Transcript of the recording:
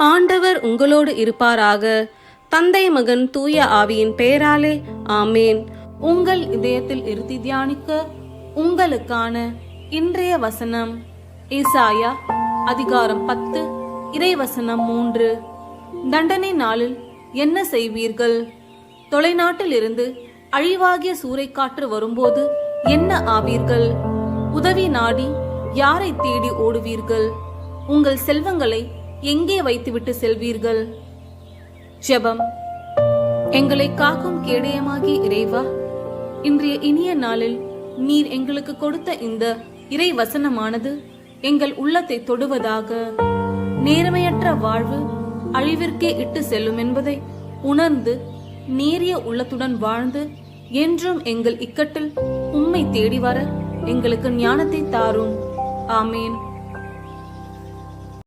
ஆண்டவர் உங்களோடு இருப்பாராக. தந்தை மகன் தூய ஆவியின் பெயராலே ஆமேன். உங்கள் இதயத்தில் இருத்தி தியானிக்க உங்களுக்கான இன்றைய வசனம் ஈசாயா அதிகாரம் பத்து இறைவசனம் மூன்று. தண்டனை நாளில் என்ன செய்வீர்கள்? தொலைநாட்டில் இருந்து அழிவாகிய சூறைக்காற்று வரும்போது என்ன ஆவீர்கள்? உதவி நாடி யாரை தேடி ஓடுவீர்கள்? உங்கள் செல்வங்களை எங்கே வைத்துவிட்டு செல்வீர்கள்? ஜெபம். எங்களை காக்கும் கேடயமாகி இறைவா இன்றைய இனிய நாளில் நீர் எங்களுக்கு கொடுத்த இந்த இறை வசனமானது எங்கள் உள்ளத்தை தொடுவதாக நேர்மையற்ற வாழ்வு அழிவிற்கே இட்டு செல்லும் என்பதை உணர்ந்து நேரிய உள்ளத்துடன் வாழ்ந்து என்றும் எங்கள் இக்கட்டில் உம்மை தேடி வர எங்களுக்கு ஞானத்தை தாரும். ஆமேன்.